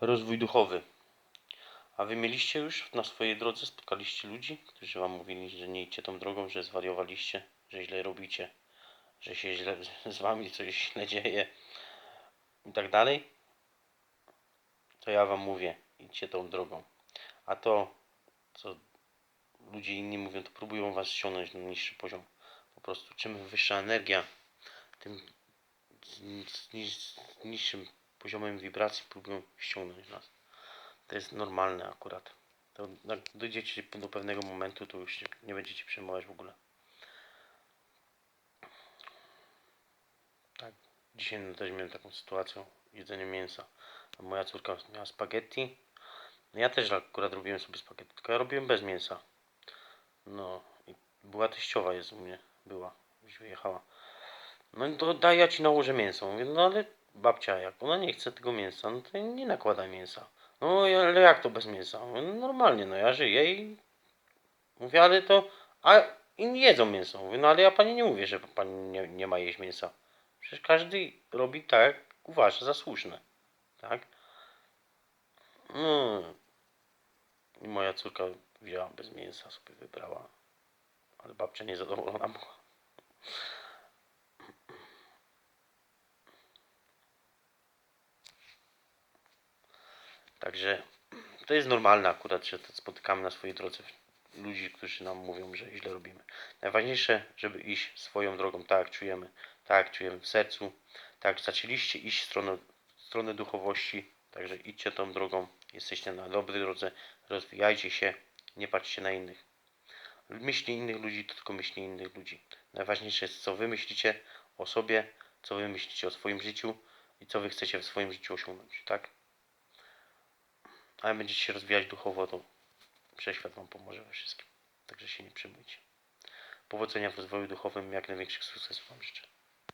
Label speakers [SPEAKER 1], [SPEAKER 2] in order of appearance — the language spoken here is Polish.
[SPEAKER 1] rozwój duchowy. A wy mieliście już na swojej drodze, spotkaliście ludzi, którzy wam mówili, że nie idźcie tą drogą, że zwariowaliście, że źle robicie, że się źle z wami coś źle dzieje i tak dalej? To ja wam mówię, idźcie tą drogą. A to, co ludzie inni mówią, to próbują was ściągnąć na niższy poziom. Po prostu czym wyższa energia, tym z, z, z niższym poziomem wibracji próbują ściągnąć nas. To jest normalne akurat. To jak dojdziecie do pewnego momentu, to już nie będziecie przejmować w ogóle. Tak. Dzisiaj też miałem taką sytuację, jedzenie mięsa. A Moja córka miała spaghetti. No ja też akurat robiłem sobie spaghetti, tylko ja robiłem bez mięsa. No i była teściowa jest u mnie, była, już wyjechała. No to daj ja ci nałożę mięso. Mówię, no ale babcia, jak ona nie chce tego mięsa, no to nie nakładaj mięsa. No ale jak to bez mięsa? Mówię, no normalnie, no ja żyję i mówię, ale to, a inni jedzą mięso. Mówię, no ale ja pani nie mówię, że pani nie, nie ma jeść mięsa. Przecież każdy robi tak, jak uważa za słuszne. Tak? No. I moja córka wzięła bez mięsa, sobie wybrała. Ale babcia niezadowolona była. Także to jest normalne akurat, że spotykamy na swojej drodze ludzi, którzy nam mówią, że źle robimy. Najważniejsze, żeby iść swoją drogą, tak jak czujemy, tak jak czujemy w sercu, tak zaczęliście iść w stronę, w stronę duchowości, także idźcie tą drogą, jesteście na dobrej drodze, rozwijajcie się, nie patrzcie na innych. Myśli innych ludzi to tylko myśli innych ludzi. Najważniejsze jest, co wy myślicie o sobie, co wy myślicie o swoim życiu i co wy chcecie w swoim życiu osiągnąć, tak? Ale będziecie się rozwijać duchowo, to Wszechświat Wam pomoże we wszystkim. Także się nie przejmujcie. Powodzenia w rozwoju duchowym, jak największych sukcesów Wam życzę.